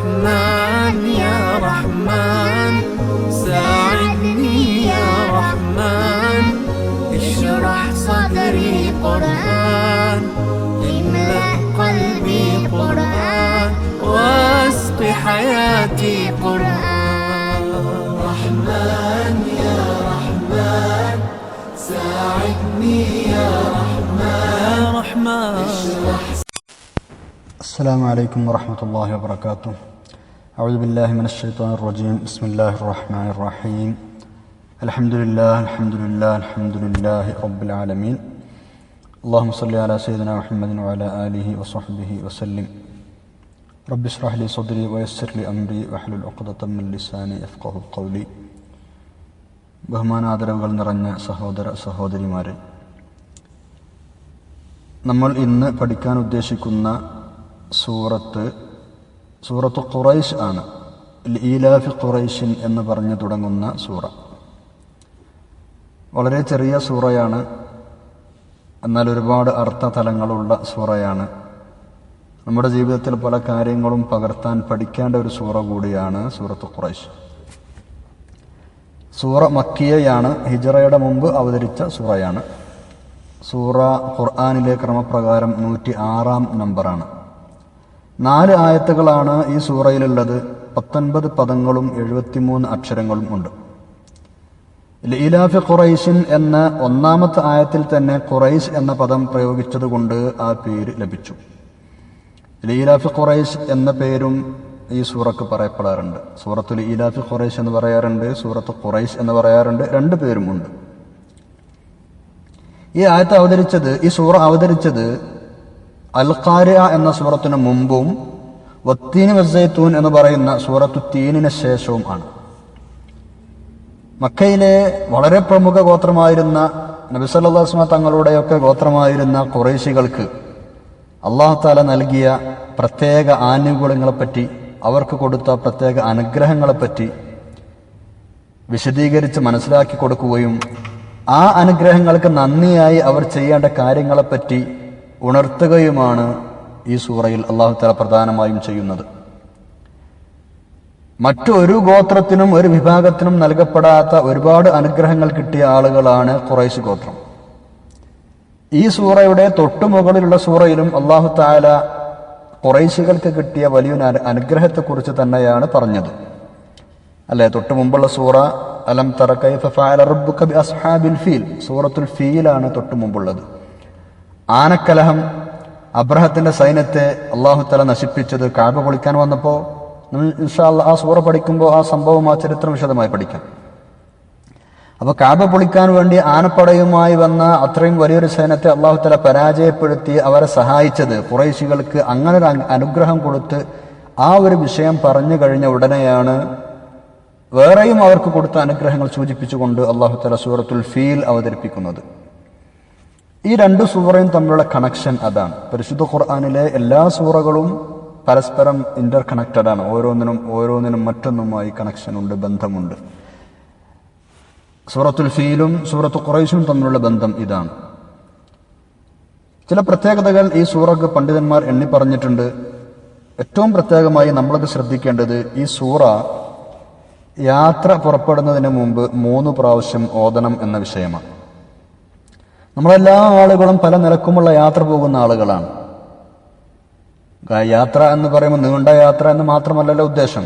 رحمن يا رحمن. ساعدني يا رحمن. اشرح صدري قرآن. املأ قلبي قرآن. واسق حياتي قرآن. رحمن يا رحمن. ساعدني يا رحمن. يا رحمن. السلام عليكم ورحمة الله وبركاته. أعوذ بالله من الشيطان الرجيم بسم الله الرحمن الرحيم الحمد لله الحمد لله الحمد لله رب العالمين اللهم صل على سيدنا محمد وعلى آله وصحبه وسلم رب اشرح لي صدري ويسر لي أمري واحلل عقدة من لساني يفقه قولي ബഹുമാനാദരവുകൾ നിറഞ്ഞ സഹോദര സഹോദരിമാരെ നമ്മൾ ഇന്ന് പഠിക്കാൻ ഉദ്ദേശിക്കുന്ന സൂറത്ത് സൂറത്ത് ഖുറൈശ് ആണ്. ഈലാഫി ഖുറൈഷിൻ എന്ന് പറഞ്ഞു തുടങ്ങുന്ന സൂറ. വളരെ ചെറിയ സൂറയാണ്. എന്നാൽ ഒരുപാട് അർത്ഥ തലങ്ങളുള്ള സൂറയാണ്. നമ്മുടെ ജീവിതത്തിൽ പല കാര്യങ്ങളും പകർത്താൻ പഠിക്കേണ്ട ഒരു സൂറ കൂടിയാണ് സൂറത്ത് ഖുറൈശ്. സൂറ മക്കിയയാണ്. ഹിജറയുടെ മുമ്പ് അവതരിച്ച സൂറയാണ്. സൂറ ഖുർആാനിലെ ക്രമപ്രകാരം നൂറ്റി ആറാം നമ്പറാണ്. നാല് ആയത്തുകളാണ് ഈ സൂറയിലുള്ളത്. പത്തൊൻപത് പദങ്ങളും എഴുപത്തിമൂന്ന് അക്ഷരങ്ങളും ഉണ്ട്. ലീലാഫി ഖുറൈസിൻ എന്ന ഒന്നാമത്തെ ആയത്തിൽ തന്നെ ഖുറൈസ് എന്ന പദം പ്രയോഗിച്ചതുകൊണ്ട് ആ പേര് ലഭിച്ചു. ലീലാഫി ഖുറൈസ് എന്ന പേരും ഈ സൂറക്ക് പറയപ്പെടാറുണ്ട്. സൂറത്തുൽ ഈലാഫി ഖുറൈസ് എന്ന് പറയാറുണ്ട് സൂറത്ത് ഖുറൈസ് എന്ന് പറയാറുണ്ട് രണ്ട് പേരുമുണ്ട്. ഈ ആയത്ത് അവതരിച്ചത് ഈ സൂറ അവതരിച്ചത് അൽ ഖാരിഅ എന്ന സൂറത്തിന് മുമ്പും വത്തീന് വസ്സൈത്തൂൻ എന്ന് പറയുന്ന സൂറത്തു തീനിന് ശേഷവും ആണ്. മക്കയിലെ വളരെ പ്രമുഖ ഗോത്രമായിരുന്ന നബിസല്ലാസ്മ തങ്ങളുടെയൊക്കെ ഗോത്രമായിരുന്ന കുറേശികൾക്ക് അള്ളാഹു താല നൽകിയ പ്രത്യേക ആനുകൂല്യങ്ങളെപ്പറ്റി അവർക്ക് കൊടുത്ത പ്രത്യേക അനുഗ്രഹങ്ങളെപ്പറ്റി വിശദീകരിച്ച് മനസ്സിലാക്കി കൊടുക്കുകയും ആ അനുഗ്രഹങ്ങൾക്ക് നന്ദിയായി അവർ ചെയ്യേണ്ട കാര്യങ്ങളെപ്പറ്റി ഉണർത്തുകയുമാണ് ഈ സൂറയിൽ അള്ളാഹു തല പ്രധാനമായും ചെയ്യുന്നത്. മറ്റൊരു ഗോത്രത്തിനും ഒരു വിഭാഗത്തിനും നൽകപ്പെടാത്ത ഒരുപാട് അനുഗ്രഹങ്ങൾ കിട്ടിയ ആളുകളാണ് ഖുറൈസ് ഗോത്രം. ഈ സൂറയുടെ തൊട്ടുമുകളിലുള്ള സൂറയിലും അള്ളാഹു താല ഖുറൈശികൾക്ക് കിട്ടിയ വലിയൊരു അനു- അനുഗ്രഹത്തെക്കുറിച്ച് തന്നെയാണ് പറഞ്ഞത്. അല്ലെ? തൊട്ടു മുമ്പുള്ള സൂറ അലം തറ അസ്ഹാബിൽ ഫീൽ സൂറത്തുൽ ഫീലാണ് തൊട്ടു മുമ്പുള്ളത്. ആനക്കലഹം അബ്രഹത്തിന്റെ സൈന്യത്തെ അള്ളാഹു തല നശിപ്പിച്ചത് കാബ പൊളിക്കാൻ വന്നപ്പോൾ ഇൻഷാല്ല ആ സൂറ പഠിക്കുമ്പോൾ ആ സംഭവം ആ ചരിത്രം വിശദമായി പഠിക്കാം. അപ്പോൾ കാബ പൊളിക്കാൻ വേണ്ടി ആനപ്പടയുമായി വന്ന അത്രയും വലിയൊരു സൈന്യത്തെ അള്ളാഹു തല പരാജയപ്പെടുത്തി അവരെ സഹായിച്ചത് കുറേശികൾക്ക് അങ്ങനെ ഒരു അനുഗ്രഹം കൊടുത്ത് ആ ഒരു വിഷയം പറഞ്ഞു കഴിഞ്ഞ ഉടനെയാണ് വേറെയും അവർക്ക് കൊടുത്ത അനുഗ്രഹങ്ങൾ സൂചിപ്പിച്ചുകൊണ്ട് അള്ളാഹു തല സൂറത്തുൽ ഫീൽ അവതരിപ്പിക്കുന്നത്. ഈ രണ്ട് സൂറയും തമ്മിലുള്ള കണക്ഷൻ അതാണ്. പരിശുദ്ധ ഖുർആാനിലെ എല്ലാ സൂറകളും പരസ്പരം ഇന്റർ കണക്റ്റഡ് ആണ്. ഓരോന്നിനും ഓരോന്നിനും മറ്റൊന്നുമായി കണക്ഷൻ ഉണ്ട് ബന്ധമുണ്ട്. സൂറത്തുൽ ഫീലും സൂറത്ത് ഖുറൈശും തമ്മിലുള്ള ബന്ധം ഇതാണ്. ചില പ്രത്യേകതകൾ ഈ സൂറക്ക് പണ്ഡിതന്മാർ എണ്ണി പറഞ്ഞിട്ടുണ്ട്. ഏറ്റവും പ്രത്യേകമായി നമ്മൾക്ക് ശ്രദ്ധിക്കേണ്ടത് ഈ സൂറ യാത്ര പുറപ്പെടുന്നതിന് മുമ്പ് മൂന്ന് പ്രാവശ്യം ഓതണം എന്ന വിഷയമാണ്. നമ്മളെല്ലാ ആളുകളും പല നിലക്കുമുള്ള യാത്ര പോകുന്ന ആളുകളാണ്. യാത്ര എന്ന് പറയുമ്പോൾ നീണ്ട യാത്ര എന്ന് മാത്രമല്ലല്ലോ ഉദ്ദേശം.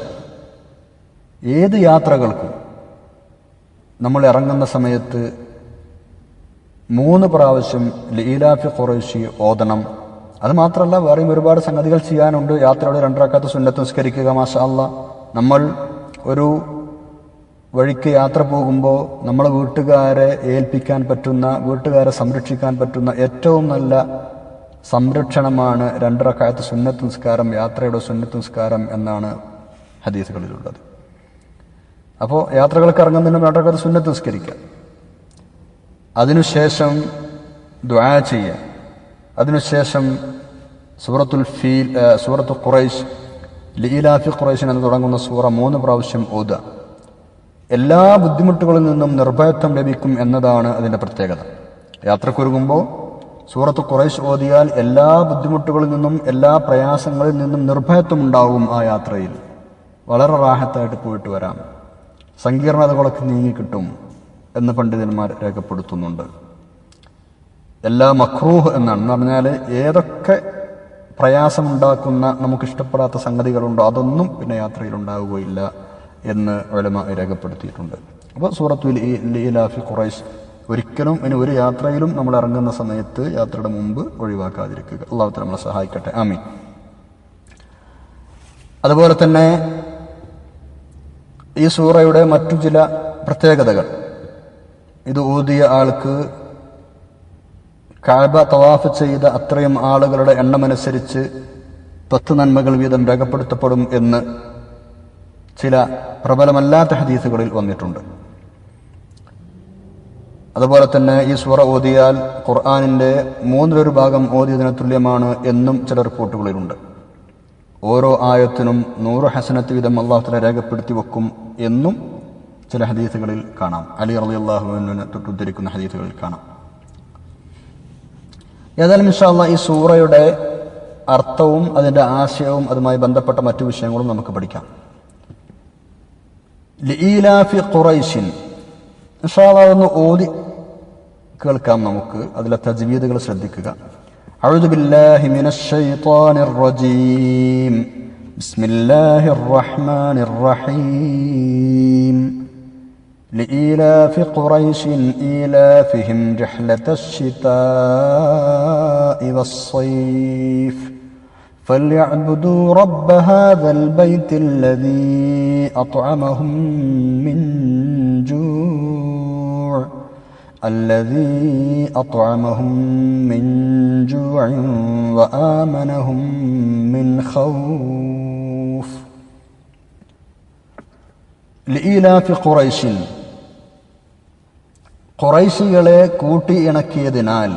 ഏത് യാത്രകൾക്കും നമ്മൾ ഇറങ്ങുന്ന സമയത്ത് മൂന്ന് പ്രാവശ്യം ലീലാഫി ഖുറൈശി ഓതണം. അത് മാത്രമല്ല വേറെയും ഒരുപാട് സംഗതികൾ ചെയ്യാനുണ്ട്. യാത്രയുടെ രണ്ടരക്കാത്ത സുന്നത്ത് നിസ്കരിക്കുക മാഷാ അല്ല നമ്മൾ ഒരു വഴിക്ക് യാത്ര പോകുമ്പോൾ നമ്മളെ വീട്ടുകാരെ ഏൽപ്പിക്കാൻ പറ്റുന്ന വീട്ടുകാരെ സംരക്ഷിക്കാൻ പറ്റുന്ന ഏറ്റവും നല്ല സംരക്ഷണമാണ് രണ്ടരക്കാലത്ത് സുന്നത്ത് നിസ്കാരം യാത്രയുടെ സുന്നത്ത് നിസ്കാരം എന്നാണ് ഹദീസുകളിലുള്ളത്. അപ്പോൾ യാത്രകൾക്ക് ഇറങ്ങുന്നതിന് രണ്ടരക്കാലത്ത് സുന്നത്ത് നിസ്കരിക്കുക അതിനുശേഷം ദ്വാ ചെയ്യുക അതിനുശേഷം സൂറത്തുൽ ഫീൽ സൂറത്ത് ഖുറൈശ് ലീലാഫി ഖുറൈഷൻ എന്ന് തുടങ്ങുന്ന സൂറ മൂന്ന് പ്രാവശ്യം ഓതുക എല്ലാ ബുദ്ധിമുട്ടുകളിൽ നിന്നും നിർഭയത്വം ലഭിക്കും എന്നതാണ് അതിന്റെ പ്രത്യേകത. യാത്രക്കൊരുങ്ങുമ്പോൾ സൂറത്ത് കുറേശ് ഓതിയാൽ എല്ലാ ബുദ്ധിമുട്ടുകളിൽ നിന്നും എല്ലാ പ്രയാസങ്ങളിൽ നിന്നും നിർഭയത്വം ഉണ്ടാവും ആ യാത്രയിൽ. വളരെ റാഹത്തായിട്ട് പോയിട്ട് വരാം. സങ്കീർണതകളൊക്കെ നീങ്ങിക്കിട്ടും എന്ന് പണ്ഡിതന്മാർ രേഖപ്പെടുത്തുന്നുണ്ട്. എല്ലാ മക്രൂഹ് എന്നാണ്. എന്ന് പറഞ്ഞാൽ ഏതൊക്കെ പ്രയാസമുണ്ടാക്കുന്ന നമുക്കിഷ്ടപ്പെടാത്ത സംഗതികളുണ്ടോ അതൊന്നും പിന്നെ യാത്രയിൽ ഉണ്ടാവുകയില്ല. എന്ന് ഒലമ രേഖപ്പെടുത്തിയിട്ടുണ്ട്. അപ്പോൾ സൂറത്തു ലീലാഫി ഖുറൈസ് ഒരിക്കലും ഇനി ഒരു യാത്രയിലും നമ്മൾ ഇറങ്ങുന്ന സമയത്ത് യാത്രയുടെ മുമ്പ് ഒഴിവാക്കാതിരിക്കുക. അള്ളാഹുത്തെ നമ്മളെ സഹായിക്കട്ടെ. ആമീൻ. അതുപോലെ തന്നെ ഈ സൂറയുടെ മറ്റു ചില പ്രത്യേകതകൾ. ഇത് ഊതിയ ആൾക്ക് കാബ തവാഫ് ചെയ്ത അത്രയും ആളുകളുടെ എണ്ണമനുസരിച്ച് പത്ത് നന്മകൾ വീതം രേഖപ്പെടുത്തപ്പെടും എന്ന് ചില പ്രബലമല്ലാത്ത ഹദീസുകളിൽ വന്നിട്ടുണ്ട്. അതുപോലെ തന്നെ ഈ സൂറ ഓതിയാൽ ഖുർആാനിന്റെ മൂന്നിലൊരു ഭാഗം ഓതിയതിന് തുല്യമാണ് എന്നും ചില റിപ്പോർട്ടുകളിലുണ്ട്. ഓരോ ആയത്തിനും നൂറ് ഹസനത്ത് വീതം തല രേഖപ്പെടുത്തി വെക്കും എന്നും ചില ഹദീസുകളിൽ കാണാം. അലി അലി അള്ളാഹുവിനെ തൊട്ടുദ്ധരിക്കുന്ന ഹദീസുകളിൽ കാണാം. ഏതായാലും ഇൻഷാല്ല ഈ സൂറയുടെ അർത്ഥവും അതിന്റെ ആശയവും അതുമായി ബന്ധപ്പെട്ട മറ്റു വിഷയങ്ങളും നമുക്ക് പഠിക്കാം. ലീലാഫി ഖുറൈശിൻ ഇൻഷാല്ല ഒന്ന് ഓതി കേൾക്കാം നമുക്ക് അതിലെ തജ്വീദുകൾ ശ്രദ്ധിക്കുക أعوذ بالله من الشيطان الرجيم بسم الله الرحمن الرحيم لإيلاف قريش إيلافهم رحلة الشتاء والصيف فليعبدوا رب هذا البيت الذي أطعمهم من جوع الذي أطعمهم من جوع وآمنهم من خوف ലീലാഫി ഖുറൈശിൻ ഖുറൈശികളെ കൂട്ടി ഇണക്കിയതിനാൽ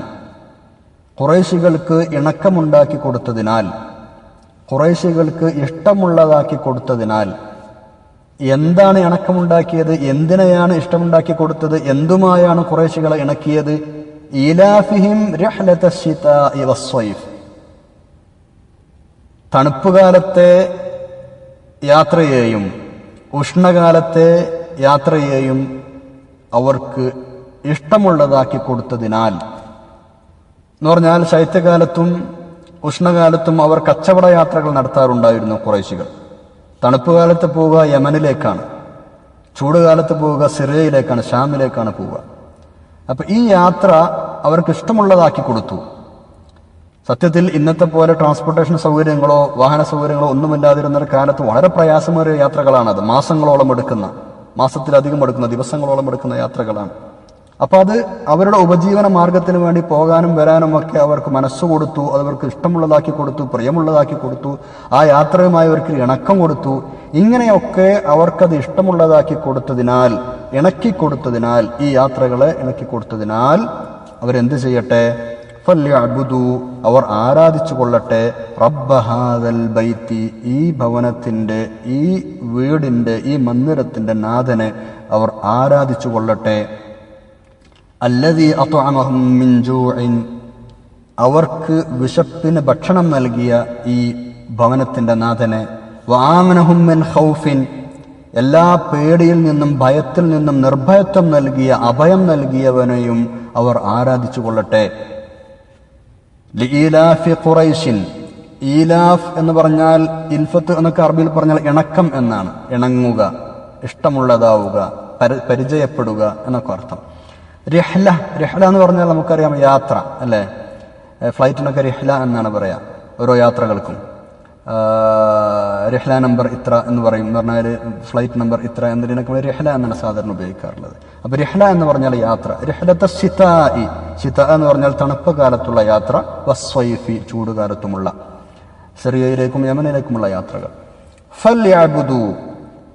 ഖുറൈശികൾക്ക് ഇണക്കമുണ്ടാക്കി കൊടുത്തതിനാൽ ഖുറൈശികൾക്ക് ഇഷ്ടമുള്ളതാക്കി കൊടുത്തതിനാൽ എന്താണ് ഇണക്കമുണ്ടാക്കിയത്? എന്തിനെയാണ് ഇഷ്ടമുണ്ടാക്കി കൊടുത്തത്? എന്തുമായാണ് ഖുറൈശികളെ ഇണക്കിയത്? ഇലാഫിഹിം തണുപ്പുകാലത്തെ യാത്രയെയും ഉഷ്ണകാലത്തെ യാത്രയെയും അവർക്ക് ഇഷ്ടമുള്ളതാക്കി കൊടുത്തതിനാൽ എന്ന് പറഞ്ഞാൽ ശൈത്യകാലത്തും ഉഷ്ണകാലത്തും അവർ കച്ചവട യാത്രകൾ നടത്താറുണ്ടായിരുന്നു കുറേശികൾ. തണുപ്പ് കാലത്ത് പോവുക യമനിലേക്കാണ്. ചൂടുകാലത്ത് പോവുക സിറിയയിലേക്കാണ് ഷാമിലേക്കാണ് പോവുക. അപ്പൊ ഈ യാത്ര അവർക്ക് ഇഷ്ടമുള്ളതാക്കി കൊടുത്തു. സത്യത്തിൽ ഇന്നത്തെ പോലെ ട്രാൻസ്പോർട്ടേഷൻ സൗകര്യങ്ങളോ വാഹന സൗകര്യങ്ങളോ ഒന്നുമില്ലാതിരുന്ന കാലത്ത് വളരെ പ്രയാസമേറിയ യാത്രകളാണത്. മാസങ്ങളോളം എടുക്കുന്ന മാസത്തിലധികം എടുക്കുന്ന ദിവസങ്ങളോളം എടുക്കുന്ന യാത്രകളാണ്. അപ്പൊ അത് അവരുടെ ഉപജീവന മാർഗത്തിന് വേണ്ടി പോകാനും വരാനും ഒക്കെ അവർക്ക് മനസ്സ് കൊടുത്തു അതവർക്ക് ഇഷ്ടമുള്ളതാക്കി കൊടുത്തു പ്രിയമുള്ളതാക്കി കൊടുത്തു ആ യാത്രയുമായി അവർക്ക് ഇണക്കം കൊടുത്തു. ഇങ്ങനെയൊക്കെ അവർക്കത് ഇഷ്ടമുള്ളതാക്കി കൊടുത്തതിനാൽ ഇണക്കി കൊടുത്തതിനാൽ ഈ യാത്രകളെ ഇണക്കി കൊടുത്തതിനാൽ അവരെന്ത് ചെയ്യട്ടെ? ഫല്യഅബ്ദു അവർ ആരാധിച്ചു കൊള്ളട്ടെ? റബ്ബഹാദൽ ബൈത്തി ഈ ഭവനത്തിന്റെ ഈ വീടിന്റെ ഈ മന്ദിരത്തിന്റെ നാഥനെ അവർ ആരാധിച്ചു കൊള്ളട്ടെ? അല്ലതി അത്വാമഹും മിൻ ജൂഇൻ. അവർക്ക് വിശപ്പിന് ഭക്ഷണം നൽകിയ ഈ ഭവനത്തിന്റെ നാഥനെ വാമനഹും മിൻ ഖൗഫിൻ. എല്ലാ പേടിയിൽ നിന്നും ഭയത്തിൽ നിന്നും നിർഭയത്വം നൽകിയ അഭയം നൽകിയവനെയും അവർ ആരാധിച്ചു കൊള്ളട്ടെ. ലീലാഫി ഖുറൈഷിൻ ഈലാഫ് എന്ന് പറഞ്ഞാൽ ഇൽഫത്ത് എന്നൊക്കെ അറബിയിൽ പറഞ്ഞാൽ ഇണക്കം എന്നാണ്. ഇണങ്ങുക ഇഷ്ടമുള്ളതാവുക പരി- പരിചയപ്പെടുക എന്നൊക്കെ അർത്ഥം. രഹ്ല രഹ്ല എന്ന് പറഞ്ഞാൽ നമുക്കറിയാം യാത്ര അല്ലേ? ഫ്ലൈറ്റിനൊക്കെ രഹ്ല എന്നാണ് പറയുക ഓരോ യാത്രകൾക്കും. റിഹ്ല നമ്പർ ഇത്ര എന്ന് പറയും എന്ന് പറഞ്ഞാൽ ഫ്ലൈറ്റ് നമ്പർ ഇത്ര എന്നതിനൊക്കെ റിഹ്ല എന്നാണ് സാധാരണ ഉപയോഗിക്കാറുള്ളത്. അപ്പോൾ രഹ്ല എന്ന് പറഞ്ഞാൽ യാത്ര രഹ്ലത്തെ സിതായി സിത എന്ന് പറഞ്ഞാൽ തണുപ്പ് കാലത്തുള്ള യാത്ര വസ്വൈഫി ചൂടുകാലത്തുമുള്ള സിറിയയിലേക്കും യമനിലേക്കുമുള്ള യാത്രകൾ. ഫൽ ഫല്യാബുദു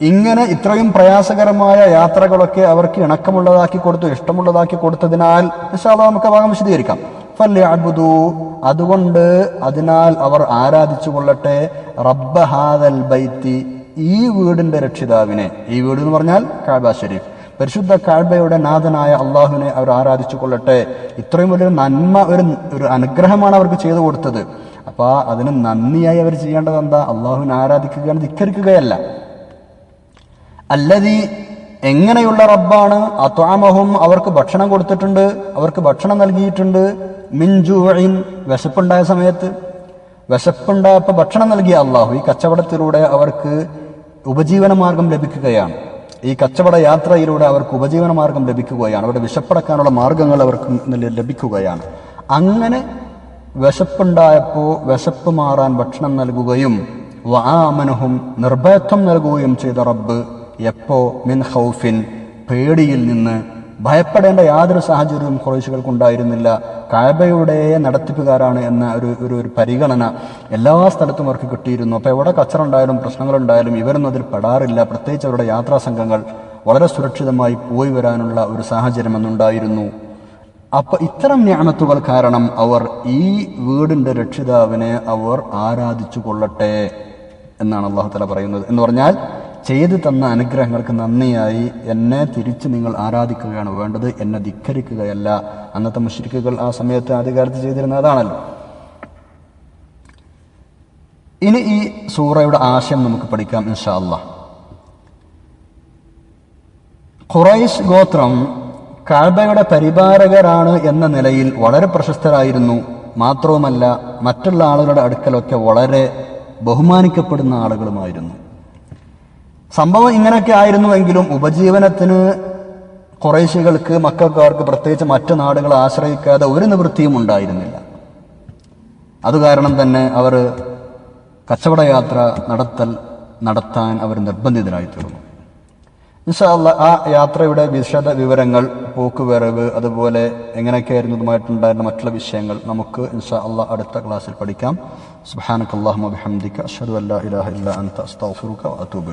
ഇങ്ങനെ ഇത്രയും പ്രയാസകരമായ യാത്രകളൊക്കെ അവർക്ക് ഇണക്കമുള്ളതാക്കി കൊടുത്തു ഇഷ്ടമുള്ളതാക്കി കൊടുത്തതിനാൽ ഇൻഷാല്ലാ നമുക്ക് ഭാഗം വിശദീകരിക്കാം. ഫല്യാബുദു അതുകൊണ്ട് അതിനാൽ അവർ ആരാധിച്ചു കൊള്ളട്ടെ. റബ്ബഹാദൽ ബൈത്തി ഈ വീടിന്റെ രക്ഷിതാവിനെ. ഈ വീട് എന്ന് പറഞ്ഞാൽ കാബ ഷെരീഫ്. പരിശുദ്ധ കാഴ്ബയുടെ നാഥനായ അള്ളാഹുവിനെ അവർ ആരാധിച്ചു കൊള്ളട്ടെ. ഇത്രയും വലിയൊരു നന്മ ഒരു ഒരു അനുഗ്രഹമാണ് അവർക്ക് ചെയ്തു കൊടുത്തത്. അപ്പൊ അതിന് നന്ദിയായി അവർ ചെയ്യേണ്ടത് എന്താ അള്ളാഹുവിനെ ആരാധിക്കുകയാണ് ധിക്കരിക്കുകയല്ല. അല്ലതി എങ്ങനെയുള്ള റബ്ബാണ്? അത്വാമഹും അവർക്ക് ഭക്ഷണം കൊടുത്തിട്ടുണ്ട് അവർക്ക് ഭക്ഷണം നൽകിയിട്ടുണ്ട്. മിൻജുവഴിൻ വിശപ്പുണ്ടായ സമയത്ത്. വിശപ്പുണ്ടായപ്പോൾ ഭക്ഷണം നൽകിയ അള്ളാഹു ഈ കച്ചവടത്തിലൂടെ അവർക്ക് ഉപജീവന മാർഗം ലഭിക്കുകയാണ്. ഈ കച്ചവട യാത്രയിലൂടെ അവർക്ക് ഉപജീവന മാർഗം ലഭിക്കുകയാണ്. അവരുടെ വിശപ്പടക്കാനുള്ള മാർഗങ്ങൾ അവർക്ക് ലഭിക്കുകയാണ്. അങ്ങനെ വിശപ്പുണ്ടായപ്പോൾ വിശപ്പ് മാറാൻ ഭക്ഷണം നൽകുകയും വാമനഹും നിർഭയത്വം നൽകുകയും ചെയ്ത റബ്ബ് എപ്പോ മിൻ ഹൗഫിൻ പേടിയിൽ നിന്ന് ഭയപ്പെടേണ്ട യാതൊരു സാഹചര്യവും കുറേശുകൾക്കുണ്ടായിരുന്നില്ല കാബയുടെ നടത്തിപ്പുകാരാണ് എന്ന ഒരു ഒരു ഒരു പരിഗണന എല്ലാ സ്ഥലത്തും അവർക്ക് കിട്ടിയിരുന്നു. അപ്പോൾ എവിടെ കച്ചറ ഉണ്ടായാലും പ്രശ്നങ്ങളുണ്ടായാലും ഇവരൊന്നും അതിൽ പെടാറില്ല. പ്രത്യേകിച്ച് അവരുടെ യാത്രാ സംഘങ്ങൾ വളരെ സുരക്ഷിതമായി പോയി വരാനുള്ള ഒരു സാഹചര്യം എന്നുണ്ടായിരുന്നു അപ്പോൾ ഇത്തരം ഞാമത്തുകൾ കാരണം അവർ ഈ വീടിന്റെ രക്ഷിതാവിനെ അവർ ആരാധിച്ചു കൊള്ളട്ടെ എന്നാണ് അള്ളാഹു തല പറയുന്നത്. എന്ന് പറഞ്ഞാൽ ചെയ്തു തന്ന അനുഗ്രഹങ്ങൾക്ക് നന്ദിയായി. എന്നെ തിരിച്ച് നിങ്ങൾ ആരാധിക്കുകയാണ് വേണ്ടത്. എന്നെ ധിക്കരിക്കുകയല്ല. അന്നത്തെ മുഷരിക്കുകൾ ആ സമയത്ത് അധികാരത്തിൽ ചെയ്തിരുന്ന അതാണല്ലോ ഇനി ഈ സൂറയുടെ ആശയം നമുക്ക് പഠിക്കാം ഇൻഷാ അള്ളാഹ് ഖുറൈശ് ഗോത്രം കാബയുടെ പരിപാലകരാണ് എന്ന നിലയിൽ വളരെ പ്രശസ്തരായിരുന്നു. മാത്രവുമല്ല മറ്റുള്ള ആളുകളുടെ അടുക്കലൊക്കെ വളരെ ബഹുമാനിക്കപ്പെടുന്ന ആളുകളുമായിരുന്നു. സംഭവം ഇങ്ങനെയൊക്കെ ആയിരുന്നുവെങ്കിലും ഉപജീവനത്തിന് കുറേശികൾക്ക് മക്കൾക്കാർക്ക് പ്രത്യേകിച്ച് മറ്റു നാടുകളെ ആശ്രയിക്കാതെ ഒരു നിവൃത്തിയും ഉണ്ടായിരുന്നില്ല. അത് കാരണം തന്നെ അവർ കച്ചവട യാത്ര നടത്തൽ നടത്താൻ അവർ നിർബന്ധിതരായി തീർന്നു. ഇൻഷാല്ല ആ യാത്രയുടെ വിശദ വിവരങ്ങൾ പോക്കുവരവ് അതുപോലെ എങ്ങനെയൊക്കെയായിരുന്നു ഇതുമായിട്ടുണ്ടായിരുന്ന മറ്റുള്ള വിഷയങ്ങൾ നമുക്ക് ഇൻഷാ അള്ളാഹ് അടുത്ത ക്ലാസ്സിൽ പഠിക്കാം. സുബ്ഹാനക അല്ലാഹുമ്മ ബിഹംദിക അഷ്ഹദു അല്ലാ ഇലാഹ ഇല്ല അൻത അസ്തഗ്ഫിറുക വഅതൂബു